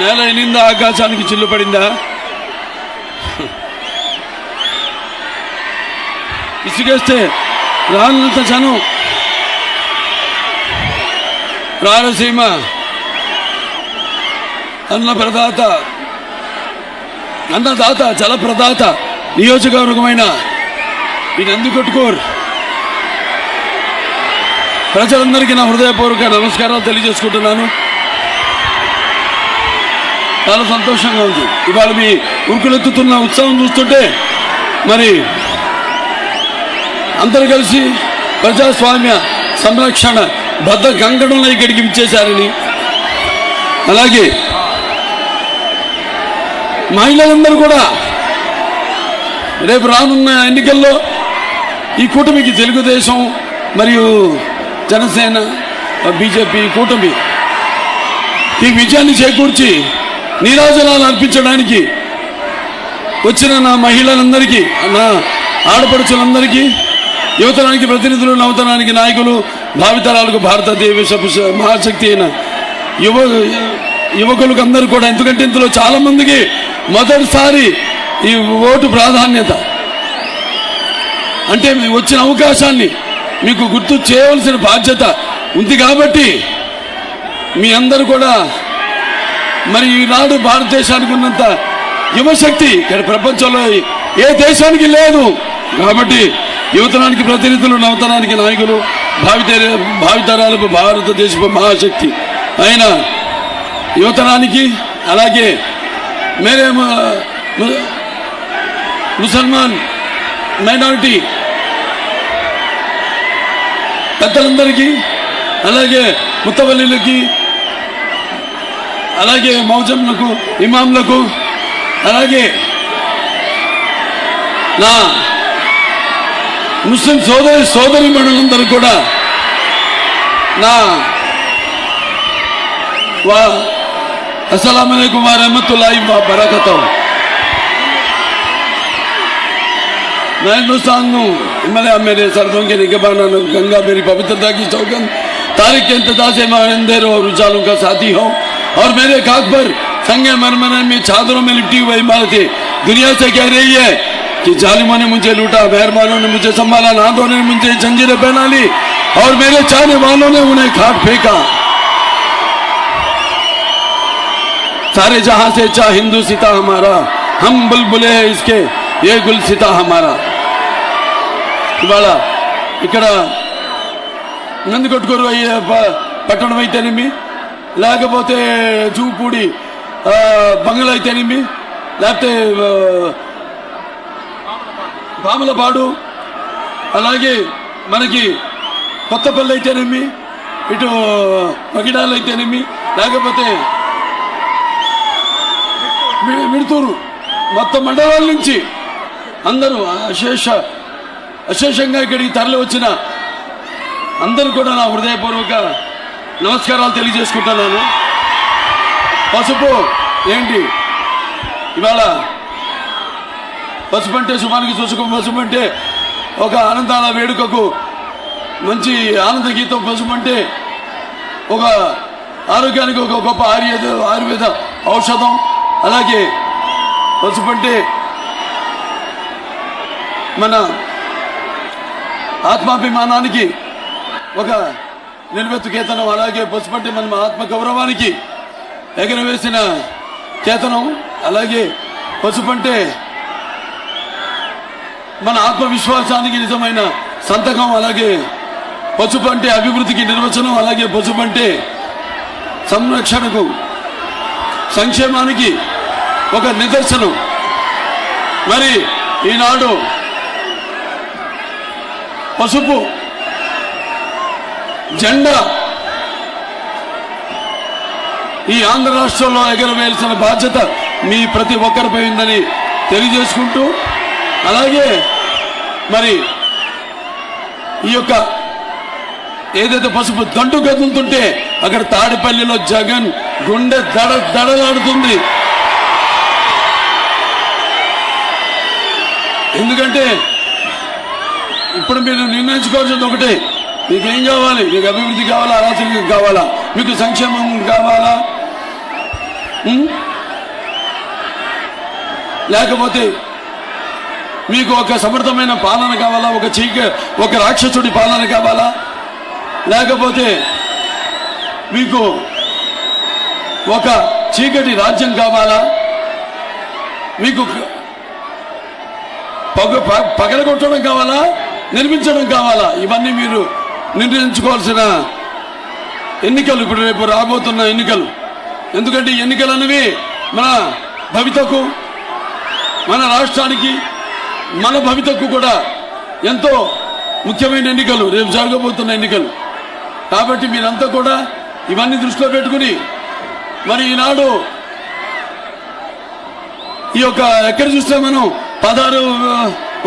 నేల ఎనిందా ఆకాశానికి చిల్లు పడిందా ఇసుకేస్తే రానంత జనం రాయలసీమ అన్న ప్రదాత అన్నదాత జలప్రదాత నియోజకవర్గమైన నియోజకవర్గమైన ఈ నందికొట్టుకోరు ప్రజలందరికీ నా హృదయపూర్వక నమస్కారాలు తెలియజేసుకుంటున్నాను. చాలా సంతోషంగా ఉంది. ఇవాళ మీ ఉరుకులెత్తుతున్న ఉత్సవం చూస్తుంటే మరి అందరు కలిసి ప్రజాస్వామ్య సంరక్షణ బద్ద కంకణంలో ఇక్కడికి ఇచ్చేశారని అలాగే మహిళలందరూ కూడా రేపు రానున్న ఎన్నికల్లో ఈ కూటమికి తెలుగుదేశం మరియు జనసేన బీజేపీ కూటమి ఈ విజయాన్ని చేకూర్చి నీరాజనాలు అర్పించడానికి వచ్చిన నా మహిళలందరికీ నా ఆడపడుచులందరికీ యువతరానికి ప్రతినిధులు నవతరానికి నాయకులు భావితరాలకు భారతదేశ మహాశక్తి అయిన యువ యువకులకు అందరూ కూడా ఎందుకంటే ఇందులో చాలామందికి మొదటిసారి ఈ ఓటు ప్రాధాన్యత. అంటే మీ వచ్చిన అవకాశాన్ని మీకు గుర్తు చేయవలసిన బాధ్యత ఉంది కాబట్టి మీ అందరూ కూడా మరి ఈనాడు భారతదేశానికి ఉన్నంత యువశక్తి ఇక్కడ ప్రపంచంలో ఏ దేశానికి లేదు. కాబట్టి యువతరానికి ప్రతినిధులు నవతనానికి నాయకులు భావితర భావితరాలకు భారతదేశపు మహాశక్తి ఆయన యువతరానికి అలాగే మేరే ముసల్మాన్ మైనారిటీ పెద్దలందరికీ అలాగే ముత్తవల్లిలకి అలాగే మౌజంలకు ఇమాంలకు అలాగే నా ముస్లిం సోదరి సోదరి మణులందరూ కూడా నా వా అస్సలం అయికం వరహమతుల్లాహి వ బరకతుహు मैं हिंदुस्तान हूँ हिमालय मेरे सरदों के निगबाना गंगा मेरी पवित्रता की चौकन तारीख के इंतजार से मैं अंधेर और उजालों का साथी हूँ और मेरे खाक पर संगे मरमन में चादरों में लिपटी हुई इमारतें दुनिया से कह रही है कि जालिमों ने मुझे लूटा मेहरबानों ने मुझे संभाला नादों ने मुझे जंजीरें पहना ली और मेरे चाहने वालों ने उन्हें खाट फेंका सारे जहां से चा हिंदू सीता हमारा हम बुलबुले हैं इसके ये गुल सीता हमारा ఇవాళ ఇక్కడ నంది కొట్టుకోరు అయ్యే ప- పట్టణం అయితేనేమి లేకపోతే జూపూడి బంగళ బంగ్లా అయితేనేమి లేకపోతే బాములపాడు. పాములపాడు అలాగే మనకి కొత్తపల్లి అయితేనేమి ఇటు మగిడాలు అయితేనేమి లేకపోతే మిడుతూరు మొత్తం మండలాల నుంచి అందరూ అశేష అశేషంగా ఇక్కడికి తరలి వచ్చిన అందరూ కూడా నా హృదయపూర్వక నమస్కారాలు తెలియజేసుకుంటున్నాను. పసుపు ఏంటి? ఇవాళ పసుపు అంటే శుభానికి చూసుకో పసుపు అంటే ఒక ఆనందాల వేడుకకు మంచి ఆనంద గీతం పసుపు అంటే ఒక ఆరోగ్యానికి ఒక గొప్ప ఆయుర్వేద ఆయుర్వేద ఔషధం. అలాగే పసుపు అంటే మన ఆత్మాభిమానానికి ఒక నిలువెత్తు కేతనం అలాగే పసుపు అంటే మన ఆత్మ గౌరవానికి ఎగరవేసిన కేతనం అలాగే పసుపంటే మన ఆత్మవిశ్వాసానికి నిజమైన సంతకం అలాగే పసుపు అంటే అభివృద్ధికి నిర్వచనం అలాగే పసుపు అంటే సంరక్షణకు సంక్షేమానికి ఒక నిదర్శనం. మరి ఈనాడు పసుపు జెండా. ఈ ఆంధ్ర రాష్ట్రంలో ఎగరవేయాల్సిన బాధ్యత మీ ప్రతి ఒక్కరిపై ఉందని తెలియజేసుకుంటూ అలాగే మరి ఈ యొక్క ఏదైతే పసుపు దండు కదులుతుంటే అక్కడ తాడిపల్లిలో జగన్ గుండె దడ దడలాడుతుంది. ఎందుకంటే ఇప్పుడు మీరు నిర్ణయించుకోవాల్సింది ఒకటే మీకు ఏం కావాలి? మీకు అభివృద్ధి కావాలా? అరాచకం కావాలా? మీకు సంక్షేమం కావాలా? లేకపోతే మీకు ఒక సమర్థమైన పాలన కావాలా? ఒక చీక ఒక రాక్షసుడి పాలన కావాలా? లేకపోతే మీకు ఒక చీకటి రాజ్యం కావాలా? మీకు పగ ప- పగలగొట్టడం కావాలా? నిర్మించడం కావాలా? ఇవన్నీ మీరు నిర్ణయించుకోవాల్సిన ఎన్నికలు ఇప్పుడు రేపు రాబోతున్న ఎన్నికలు. ఎందుకంటే ఈ ఎన్నికలు అనేవి మన భవితకు మన రాష్ట్రానికి మన భవితకు కూడా ఎంతో ముఖ్యమైన ఎన్నికలు రేపు జరగబోతున్న ఎన్నికలు. కాబట్టి మీరంతా కూడా ఇవన్నీ దృష్టిలో పెట్టుకుని మరి ఈనాడు ఈ యొక్క ఎక్కడ చూస్తే మనం పదహారు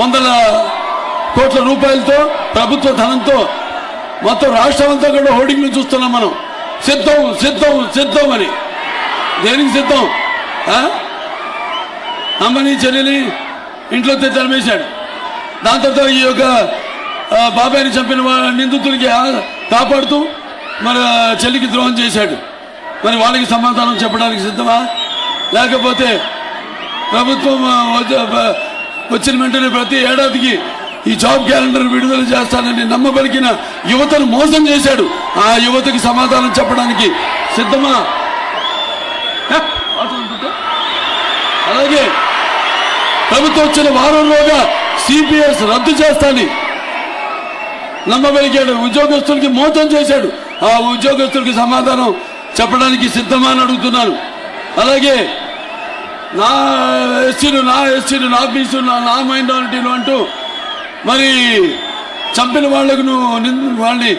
వందల కోట్ల రూపాయలతో ప్రభుత్వ ధనంతో మొత్తం రాష్ట్రం అంతా కూడా హోర్డింగ్లు చూస్తున్నాం మనం. సిద్ధం సిద్ధం సిద్ధం అని. దేనికి సిద్ధం? అమ్మని చెల్లెని ఇంట్లో తెచ్చాడు దాని తర్వాత ఈ యొక్క బాబాయిని చంపిన వా- నిందితులకి కాపాడుతూ మన చెల్లికి ద్రోహం చేశాడు. మరి వాళ్ళకి సమాధానం చెప్పడానికి సిద్ధమా? లేకపోతే ప్రభుత్వం వచ్చిన వెంటనే ప్రతి ఏడాదికి ఈ జాబ్ క్యాలెండర్ విడుదల చేస్తానని నమ్మబలికిన యువతను మోసం చేశాడు. ఆ యువతకి సమాధానం చెప్పడానికి సిద్ధమా? అలాగే ప్రభుత్వం వచ్చిన వారంలోగా సిపిఎస్ రద్దు చేస్తాని నమ్మబలికాడు. ఉద్యోగస్తులకి మోసం చేశాడు. ఆ ఉద్యోగస్తులకి సమాధానం చెప్పడానికి సిద్ధమా అని అడుగుతున్నాను. అలాగే నా ఎస్సీలు నా ఎస్సీలు నా బీసీలు నా నా మైనారిటీలు అంటూ మరి చంపిన వాళ్ళకు నువ్వు వాళ్ళని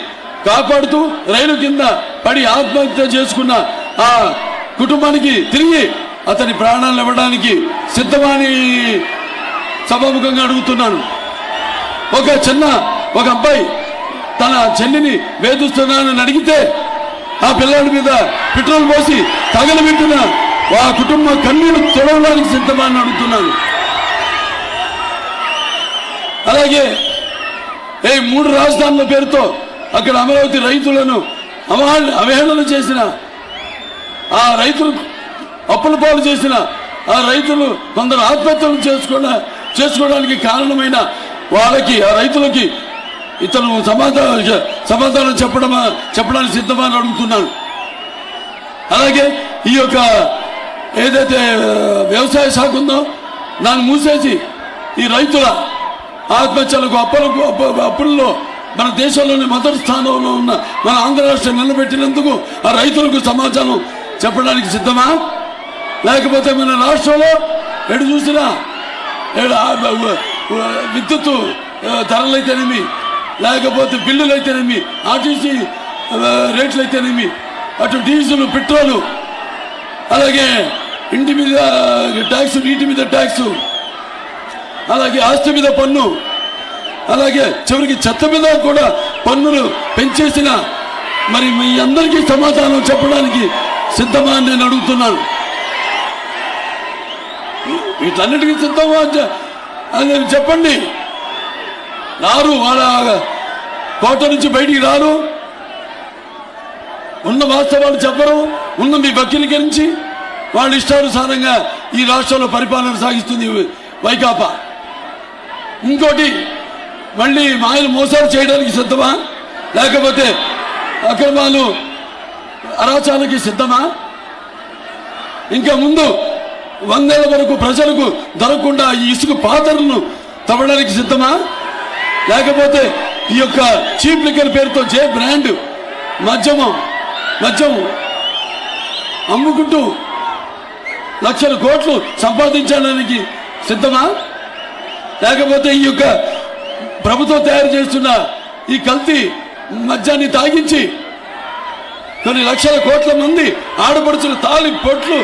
కాపాడుతూ రైలు కింద పడి ఆత్మహత్య చేసుకున్న ఆ కుటుంబానికి తిరిగి అతని ప్రాణాలు ఇవ్వడానికి సిద్ధమాని సభాముఖంగా అడుగుతున్నాను. ఒక చిన్న ఒక అబ్బాయి తన చెల్లిని వేధిస్తున్నానని అడిగితే ఆ పిల్లాడి మీద పెట్రోల్ పోసి తగలబెట్టిన ఆ కుటుంబ కన్నీళ్ళు తొడవడానికి సిద్ధమాని అడుగుతున్నాను. అలాగే ఏ మూడు రాజధానుల పేరుతో అక్కడ అమరావతి రైతులను అవహేళ అవహేళన చేసిన ఆ రైతులు అప్పుల పాలు చేసిన ఆ రైతులు కొందరు ఆత్మహత్యలు చేసుకున్న చేసుకోవడానికి కారణమైన వాళ్ళకి ఆ రైతులకి ఇతను సమాధానం సమాధానం చెప్పడమా చెప్పడానికి సిద్ధమా అని అడుగుతున్నాను. అలాగే ఈ యొక్క ఏదైతే వ్యవసాయ శాఖ ఉందో దాన్ని మూసేసి ఈ రైతుల ఆత్మహత్యలకు అప్పులకు అప్పుల్లో మన దేశంలోని మొదటి స్థానంలో ఉన్న మన ఆంధ్ర రాష్ట్రం నిలబెట్టినందుకు ఆ రైతులకు సమాచారం చెప్పడానికి సిద్ధమా? లేకపోతే మన రాష్ట్రంలో ఎటు చూసినా ఏడు ఆ బ- ధరలైతేనేమి లేకపోతే బిల్లులు అయితేనేమి ఆర్టీసీ రేట్లు అయితేనేమి అటు డీజిల్ పెట్రోలు అలాగే ఇంటి మీద ట్యాక్స్ నీటి మీద ట్యాక్స్ అలాగే ఆస్తి మీద పన్ను అలాగే చివరికి చెత్త మీద కూడా పన్నులు పెంచేసిన మరి మీ అందరికీ సమాధానం చెప్పడానికి సిద్ధమా అని నేను అడుగుతున్నాను. వీటన్నిటికీ సిద్ధమా అని చెప్పండి. రారు వాళ్ళ కోట నుంచి బయటికి రారు. ఉన్న వాస్తవాలు చెప్పరు. ఉన్న మీ వకీలీకరించి వాళ్ళ ఇష్టానుసారంగా ఈ రాష్ట్రంలో పరిపాలన సాగిస్తుంది వైకాపా. ఇంకోటి మళ్ళీ మాయలు మోసాలు చేయడానికి సిద్ధమా? లేకపోతే అక్రమాలు అరాచాలకి సిద్ధమా? ఇంకా ముందు వందేళ్ళ వరకు ప్రజలకు దొరకకుండా ఈ ఇసుక పాత్రలను తవ్వడానికి సిద్ధమా? లేకపోతే ఈ యొక్క చీప్ లిక్కర్ పేరుతో జే బ్రాండ్ మద్యము మద్యం అమ్ముకుంటూ లక్షల కోట్లు సంపాదించడానికి సిద్ధమా? లేకపోతే ఈ యొక్క ప్రభుత్వం తయారు చేస్తున్న ఈ కల్తీ మద్యాన్ని తాగించి కొన్ని లక్షల కోట్ల మంది ఆడపడుచుల తాలి పొట్లు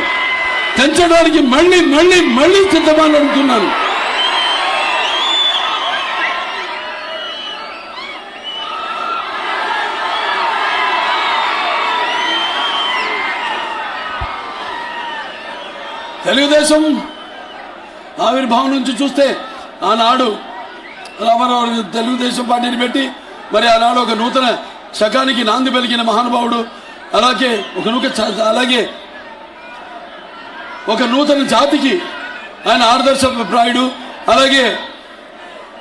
పెంచడానికి మళ్ళీ మళ్ళీ మళ్ళీ సిద్ధమని అడుగుతున్నాను తెలుగుదేశం ఆవిర్భావం నుంచి చూస్తే ఆనాడు రామారావు తెలుగుదేశం పార్టీని పెట్టి మరి ఆనాడు ఒక నూతన శకానికి నాంది పలికిన మహానుభావుడు అలాగే ఒక నూక చ- అలాగే ఒక నూతన జాతికి ఆయన ఆదర్శప్రాయుడు అలాగే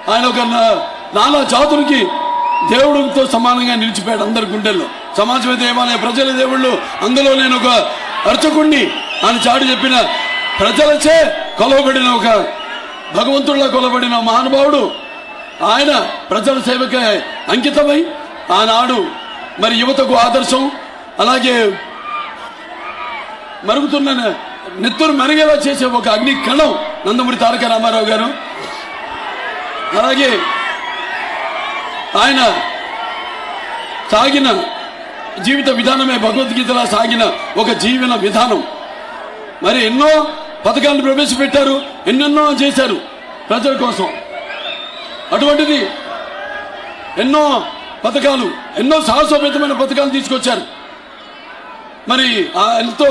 ఆయన ఒక నా- నానా జాతులకి దేవుడితో సమానంగా నిలిచిపోయాడు అందరి గుండెల్లో. సమాజమే దేవాలయ ప్రజల దేవుళ్ళు అందులో నేను ఒక అర్చకుణ్ణి ఆయన చాటు చెప్పిన ప్రజలచే కొలవబడిన ఒక భగవంతుడిలా కొలబడిన మహానుభావుడు. ఆయన ప్రజల సేవకే అంకితమై ఆనాడు మరి యువతకు ఆదర్శం అలాగే మరుగుతున్న నెత్తురు మెరుగేలా చేసే ఒక అగ్ని కణం నందమూరి తారక రామారావు గారు. అలాగే ఆయన సాగిన జీవిత విధానమే భగవద్గీతలా సాగిన ఒక జీవన విధానం. మరి ఎన్నో పథకాలను ప్రవేశపెట్టారు ఎన్నెన్నో చేశారు ప్రజల కోసం. అటువంటిది ఎన్నో పథకాలు ఎన్నో సాహసోపేతమైన పథకాలు తీసుకొచ్చారు. మరి ఎంతో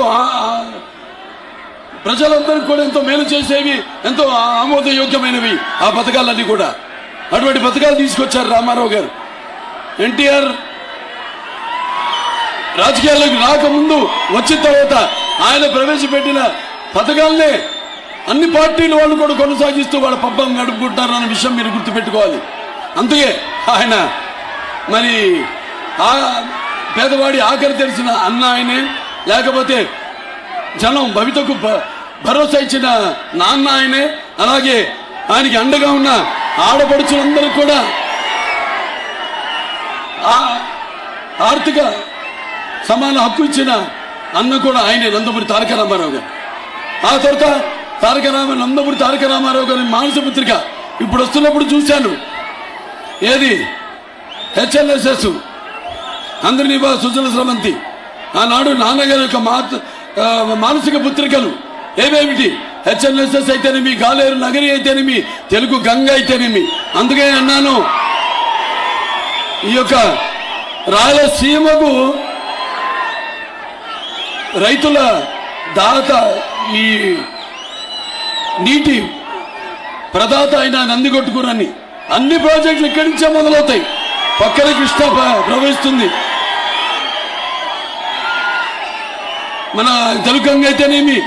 ప్రజలందరికీ కూడా ఎంతో మేలు చేసేవి ఎంతో ఆమోదయోగ్యమైనవి ఆ పథకాలన్నీ కూడా. అటువంటి పథకాలు తీసుకొచ్చారు రామారావు గారు. ఎన్టీఆర్ రాజకీయాల్లోకి రాకముందు వచ్చిన తర్వాత ఆయన ప్రవేశపెట్టిన పథకాలనే అన్ని పార్టీలు వాళ్ళు కూడా కొనసాగిస్తూ వాళ్ళ పబ్బం గడుపుకుంటారు అన్న విషయం మీరు గుర్తుపెట్టుకోవాలి. అందుకే ఆయన మరి ఆ పేదవాడి ఆఖరి తెలిసిన అన్న ఆయనే లేకపోతే జనం భవితకు భ- భరోసా ఇచ్చిన నాన్న ఆయనే అలాగే ఆయనకి అండగా ఉన్న ఆడపడుచులందరూ కూడా ఆ- ఆర్థిక సమాన హక్కు ఇచ్చిన అన్న కూడా ఆయనే నందమూరి తారక రామారావు గారు. ఆ తర్వాత తారక రామ నందమూరి తారక రామారావు గారి మానస పత్రిక ఇప్పుడు వస్తున్నప్పుడు చూశాను. ఏది? హెచ్ఎల్ఎస్ఎస్. అందరినీ సుజల స్రవంతి. ఆనాడు నాన్నగారి యొక్క మాత మానసిక పుత్రికలు ఏవేమిటి? హెచ్ఎల్ఎస్ఎస్ అయితేనేమి గాలేరు నగరి అయితేనేమి తెలుగు గంగ అయితేనేమి. అందుకే అన్నాను ఈ యొక్క రాయలసీమకు రైతుల దాత ఈ నీటి ప్రదాత అయిన నందికొట్టుకురని అన్ని ప్రాజెక్టులు ఇక్కడి నుంచే మొదలవుతాయి. పక్కన కృష్ణ ప్రవహిస్తుంది. మన తెలుగంగ అయితేనేమి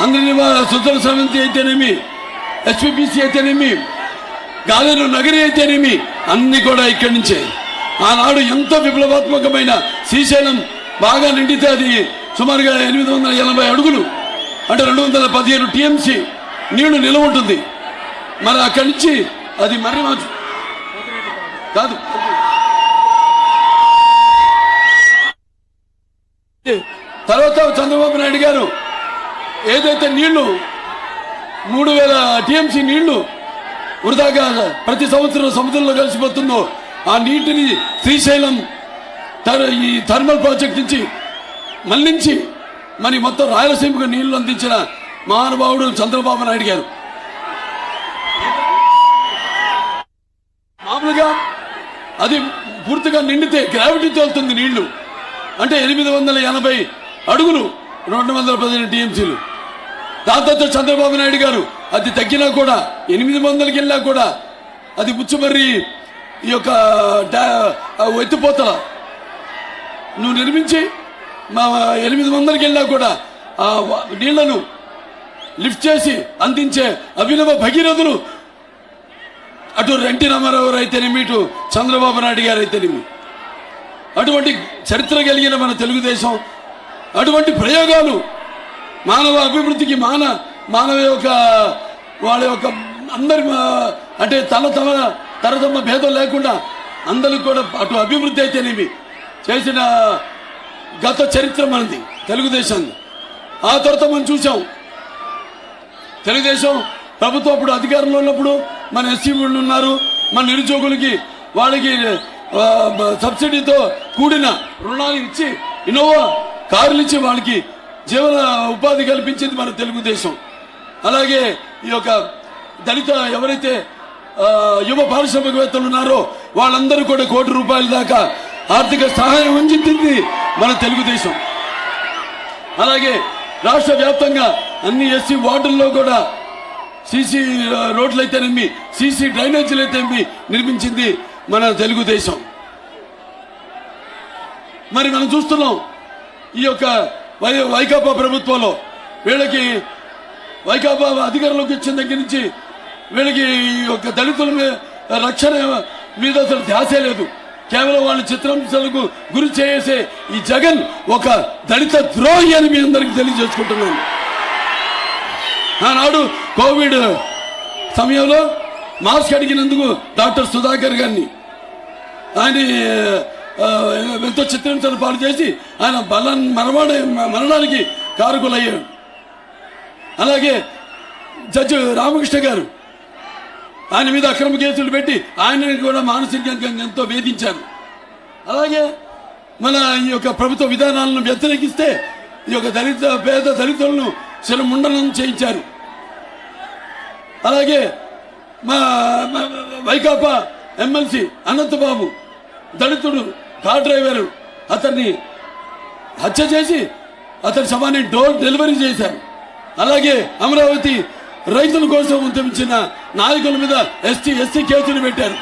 అందరి సుతల సమితి అయితేనేమి ఎస్పీపీసీ అయితేనేమి గాలిలో నగరి అయితేనేమి అన్ని కూడా ఇక్కడి నుంచే. ఆనాడు ఎంతో విప్లవాత్మకమైన శ్రీశైలం బాగా నిండితే అది సుమారుగా ఎనిమిది వందల ఎనభై అడుగులు అంటే రెండు వందల పదిహేను టీఎంసీ నీళ్ళు నిలవ ఉంటుంది. మరి అక్కడి నుంచి అది మర్రి మాచు కాదు. తర్వాత చంద్రబాబు నాయుడు గారు ఏదైతే నీళ్ళు మూడు వేల టీఎంసీ నీళ్ళు వృధాగా ప్రతి సంవత్సరం సముద్రంలో కలిసిపోతుందో ఆ నీటిని శ్రీశైలం ఈ థర్మల్ ప్రాజెక్ట్ నుంచి మళ్ళించి మరి మొత్తం రాయలసీమకు నీళ్ళు అందించిన మహానుభావుడు చంద్రబాబు నాయుడు గారు. మామూలుగా అది పూర్తిగా నిండితే గ్రావిటీ తోలుతుంది నీళ్ళు. అంటే ఎనిమిది వందల ఎనభై అడుగులు రెండు వందల పదిహేను టీఎంసీలు. దాంతో చంద్రబాబు నాయుడు గారు అది తగ్గినా కూడా ఎనిమిది వందలకి వెళ్ళినా కూడా అది ముచ్చుమర్రి ఈ యొక్క ఎత్తిపోతల. నువ్వు నిర్మించి మా ఎనిమిది మందికి వెళ్ళినా కూడా ఆ నీళ్ళను లిఫ్ట్ చేసి అందించే అభినవ భగీరథులు అటు రెంటి రామారావు గారు అయితేనేమి ఇటు చంద్రబాబు నాయుడు గారు అయితేనేమి అటువంటి చరిత్ర కలిగిన మన తెలుగుదేశం అటువంటి ప్రయోగాలు మానవ అభివృద్ధికి మాన మానవ యొక్క వాళ్ళ యొక్క అందరి మా- అంటే తల తమ తరతమ్మ భేదం లేకుండా అందరికి కూడా అటు అభివృద్ధి అయితేనేమి చేసిన గత చరిత్ర మనది తెలుగుదేశాన్ని ఆ తర్వాత మనం చూసాం తెలుగుదేశం ప్రభుత్వం అప్పుడు అధికారంలో ఉన్నప్పుడు మన ఎస్సీ వాళ్ళు ఉన్నారు మన నిరుద్యోగులకి వాళ్ళకి సబ్సిడీతో కూడిన రుణాలు ఇచ్చి ఇన్నోవా కార్లు ఇచ్చి వాళ్ళకి జీవన ఉపాధి కల్పించింది మన తెలుగుదేశం. అలాగే ఈ యొక్క దళిత ఎవరైతే యువ పారిశ్రామికవేత్తలు ఉన్నారో వాళ్ళందరూ కూడా కోటి రూపాయల దాకా ఆర్థిక సహాయం అందించింది. మన తెలుగుదేశం. అలాగే రాష్ట్ర వ్యాప్తంగా అన్ని ఎస్సీ వార్డుల్లో కూడా సీసీ రోడ్లు నిమ్మి సీసీ డ్రైనేజీలు అయితే నిమ్మి నిర్మించింది మన తెలుగుదేశం. మరి మనం చూస్తున్నాం ఈ యొక్క వై వైకాపా ప్రభుత్వంలో వీళ్ళకి వైకాపా అధికారంలోకి వచ్చిన దగ్గర నుంచి వీళ్ళకి ఈ యొక్క దళితుల రక్షణ మీద అసలు ధ్యాసే లేదు. కేవలం వాళ్ళ చిత్రాంశాలకు గురి చేసే ఈ జగన్ ఒక దళిత ద్రోహి అని మీ అందరికి తెలియజేసుకుంటున్నాను. ఆనాడు కోవిడ్ సమయంలో మాస్క్ అడిగినందుకు డాక్టర్ సుధాకర్ గారిని ఆయన ఎంతో చిత్రించలు పాలు చేసి ఆయన బల మరవాడ మరణానికి కారకులయ్యాడు అలాగే జడ్జి రామకృష్ణ గారు ఆయన మీద అక్రమ కేసులు పెట్టి ఆయనని కూడా మానసికంగా ఎంతో వేధించారు. అలాగే మన ఈ యొక్క ప్రభుత్వ విధానాలను వ్యతిరేకిస్తే ఈ యొక్క దళిత పేద దళితులను శిరముండనం చేయించారు. అలాగే మా మా- వైకాపా ఎమ్మెల్సీ అనంతబాబు దళితుడు కార్ డ్రైవర్ అతన్ని హత్య చేసి అతని శవాన్ని డోర్ డెలివరీ చేశారు. అలాగే అమరావతి రైతుల కోసం ఉద్యమించిన నాయకుల మీద ఎస్టీ ఎస్సీ కేసులు పెట్టారు.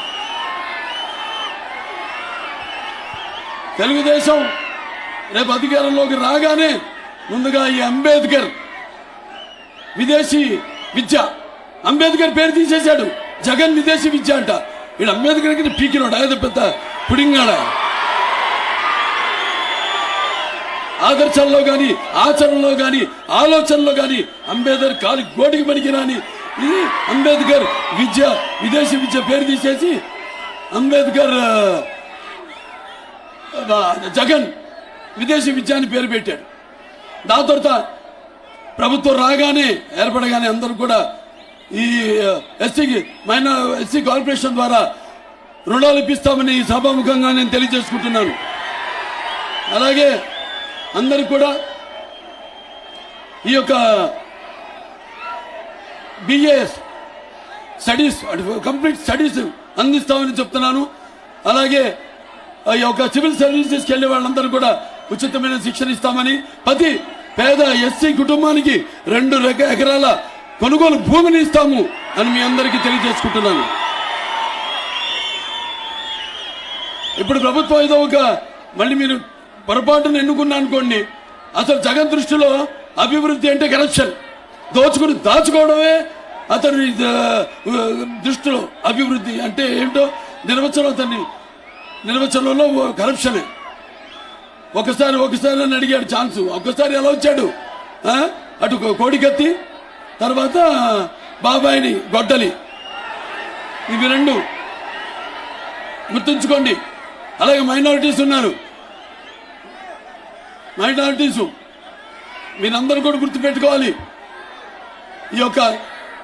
తెలుగుదేశం రేపు అధికారంలోకి రాగానే ముందుగా ఈ అంబేద్కర్ విదేశీ విద్య. అంబేద్కర్ పేరు తీసేశాడు. జగన్ విదేశీ విద్య అంట. వీడు అంబేద్కర్కి పీకినాడు. ఆయన పెద్ద పుడింగాడ. ఆదర్శంలో కానీ ఆచరణలో కానీ ఆలోచనలో కానీ అంబేద్కర్ కాలి గోటికి పనికిరాని ఇది అంబేద్కర్ విద్య విదేశీ విద్య పేరు తీసేసి అంబేద్కర్ జగన్ విదేశీ విద్య అని పేరు పెట్టాడు. దాని తర్వాత ప్రభుత్వం రాగానే ఏర్పడగానే అందరూ కూడా ఈ ఎస్సీకి మైనా ఎస్సీ కార్పొరేషన్ ద్వారా రుణాలు ఇప్పిస్తామని ఈ సభాముఖంగా నేను తెలియజేసుకుంటున్నాను. అలాగే అందరూ కూడా ఈ యొక్క బిఏఎస్ స్టడీస్ కంప్లీట్ స్టడీస్ అందిస్తామని చెప్తున్నాను. అలాగే ఈ యొక్క సివిల్ సర్వీసెస్కి వెళ్ళే వాళ్ళందరూ కూడా ఉచితమైన శిక్షణ ఇస్తామని ప్రతి పేద ఎస్సీ కుటుంబానికి రెండు ఎకరాల కొనుగోలు భూమిని ఇస్తాము అని మీ అందరికీ తెలియజేసుకుంటున్నాను. ఇప్పుడు ప్రభుత్వం ఏదో ఒక మళ్ళీ మీరు పొరపాటును ఎన్నుకున్నా అనుకోండి అసలు జగన్ దృష్టిలో అభివృద్ధి అంటే కరప్షన్ దోచుకుని దాచుకోవడమే అతని దృష్టిలో అభివృద్ధి అంటే ఏంటో నిర్వచనం అతన్ని నిర్వచనంలో కరప్షనే ఒకసారి ఒకసారి అని అడిగాడు ఛాన్స్. ఒక్కసారి ఎలా వచ్చాడు? అటు కోడికత్తి తర్వాత బాబాయిని గొడ్డలి. ఇవి రెండు గుర్తుంచుకోండి. అలాగే మైనారిటీస్ ఉన్నారు. మైనారిటీస్ మీరందరూ కూడా గుర్తుపెట్టుకోవాలి. ఈ యొక్క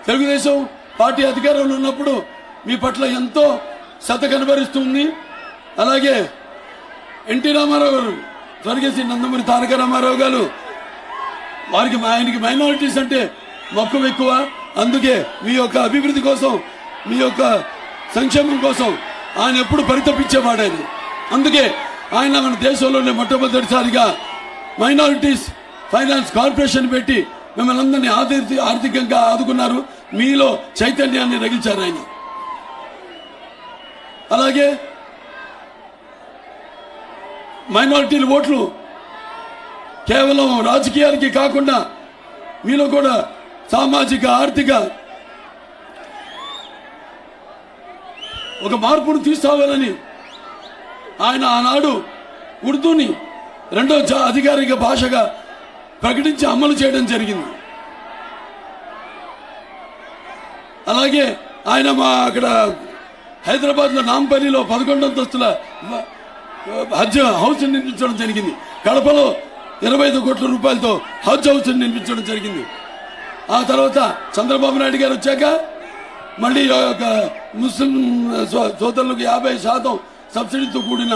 తెలుగుదేశం పార్టీ అధికారంలో ఉన్నప్పుడు మీ పట్ల ఎంతో శత కనబరుస్తుంది. అలాగే ఎన్టీ రామారావు గారు స్వర్గేసి నందమూరి తారక రామారావు గారు వారికి మా- ఆయనకి మైనారిటీస్ అంటే మక్కువ ఎక్కువ. అందుకే మీ యొక్క అభివృద్ధి కోసం మీ యొక్క సంక్షేమం కోసం ఆయన ఎప్పుడు పరితపించేవాడు ఆయన. అందుకే ఆయన మన దేశంలోనే మొట్టమొదటిసారిగా మైనారిటీస్ ఫైనాన్స్ కార్పొరేషన్ పెట్టి మిమ్మల్ని అందరినీ ఆర్థిక ఆర్థికంగా ఆదుకున్నారు. మీలో చైతన్యాన్ని రగిల్చారు ఆయన. అలాగే మైనారిటీల ఓట్లు కేవలం రాజకీయాలకి కాకుండా మీలో కూడా సామాజిక ఆర్థిక ఒక మార్పును తీసుకురావాలని ఆయన ఆనాడు ఉర్దూని రెండో అధికారిక భాషగా ప్రకటించి అమలు చేయడం జరిగింది. అలాగే ఆయన మా అక్కడ హైదరాబాద్లో నాంపల్లిలో పదకొండు అంతస్తుల హజ్ హౌస్ నిర్మించడం జరిగింది. కడపలో ఇరవై ఐదు కోట్ల రూపాయలతో హజ్ హౌస్ నిర్మించడం జరిగింది. ఆ తర్వాత చంద్రబాబు నాయుడు గారు వచ్చాక మళ్ళీ యొక్క ముస్లిం సోదరులకు యాభై శాతం సబ్సిడీతో కూడిన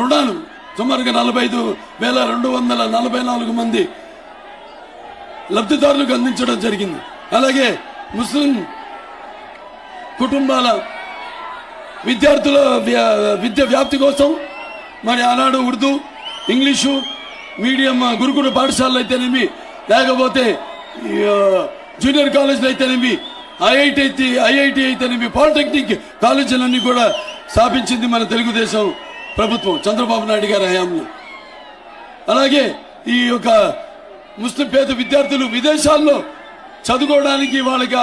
రుణాలు సుమారుగా నలభై ఐదు వేల రెండు వందల నలభై నాలుగు మంది లబ్ధిదారులకు అందించడం జరిగింది. అలాగే ముస్లిం కుటుంబాల విద్యార్థుల విద్య వ్యాప్తి కోసం మరి ఆనాడు ఉర్దూ ఇంగ్లీషు మీడియం గురుకుల పాఠశాలలు అయితేనేమి లేకపోతే జూనియర్ కాలేజీలు అయితేనేమి ఐఐటి అయితే ఐఐటి అయితేనేమి పాలిటెక్నిక్ కాలేజీలన్నీ కూడా స్థాపించింది మన తెలుగుదేశం ప్రభుత్వం చంద్రబాబు నాయుడు గారి హయాంలో. అలాగే ఈ యొక్క ముస్లిం పేద విద్యార్థులు విదేశాల్లో చదువుకోవడానికి వాళ్ళకి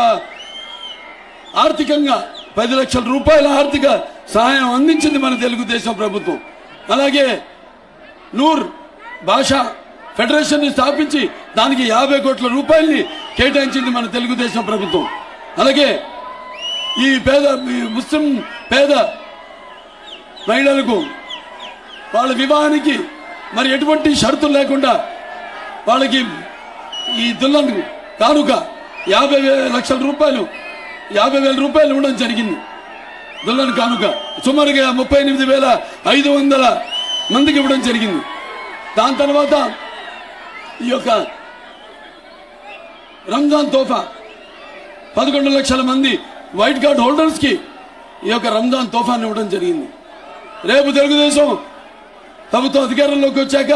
ఆర్థికంగా పది లక్షల రూపాయల ఆర్థిక సహాయం అందించింది మన తెలుగుదేశం ప్రభుత్వం. అలాగే నూర్ భాష ఫెడరేషన్ స్థాపించి దానికి యాభై కోట్ల రూపాయల్ని కేటాయించింది మన తెలుగుదేశం ప్రభుత్వం. అలాగే ఈ పేద ఈ ముస్లిం పేద మహిళలకు వాళ్ళ వివాహానికి మరి ఎటువంటి షరతులు లేకుండా వాళ్ళకి ఈ దుల్లను కానుక యాభై లక్షల రూపాయలు యాభై వేల రూపాయలు ఇవ్వడం జరిగింది. దుల్లను కానుక సుమారుగా ముప్పై ఎనిమిది వేల ఐదు వందల మందికి ఇవ్వడం జరిగింది. దాని తర్వాత ఈ యొక్క రంజాన్ తోఫా పదకొండు లక్షల మంది వైట్ కార్డ్ హోల్డర్స్కి ఈ యొక్క రంజాన్ తోఫాను ఇవ్వడం జరిగింది. రేపు తెలుగుదేశం ప్రభుత్వం అధికారంలోకి వచ్చాక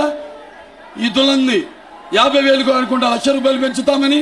ఈ దులంది యాభై వేలకు అనుకుంటా లక్ష రూపాయలు పెంచుతామని